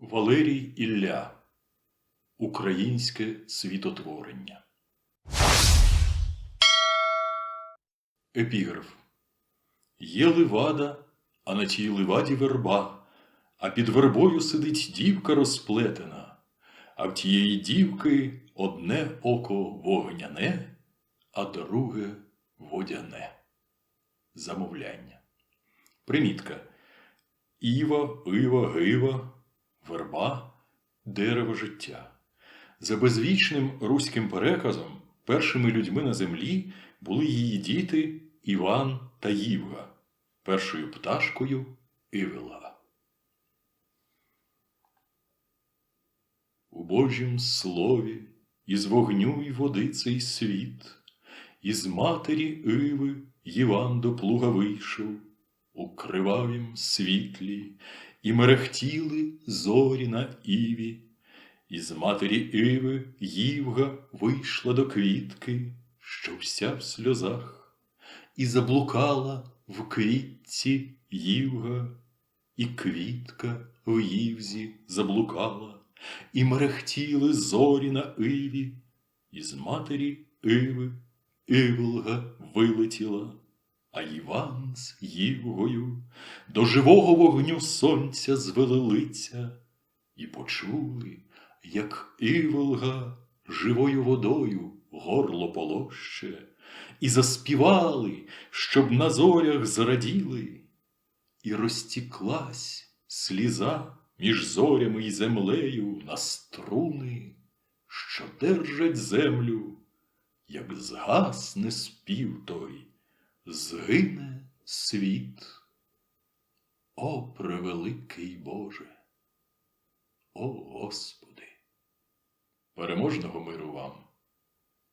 Валерій Ілля Українське світотворення. Епіграф Є ливада, а на тій ливаді верба, а під вербою сидить дівка розплетена, а в тієї дівки одне око вогняне, а друге водяне. Замовляння. Примітка. Іва, ива, гива, верба, дерево життя. За безвічним руським переказом першими людьми на землі були її діти Іван та Ївга, першою пташкою Івела. У Божім слові із вогню й води цей світ, із матері Іви Іван до плуга вийшов, у кривавім світлі, і мерехтіли зорі на Іві, із матері Іви Ївга вийшла до квітки, що вся в сльозах, і заблукала в квітці Ївга, і квітка в Ївзі заблукала, і мерехтіли зорі на Іві, із матері Іви Іволга вилетіла, а Іван з Ївгою до живого вогню сонця звели і почули, як Іволга живою водою горло полоще, і заспівали, щоб на зорях зраділи, і розтіклась сліза між зорями й землею на струни, що держать землю, як згасне спів той, згине світ. О, превеликий Боже! О Господи! Переможного миру вам!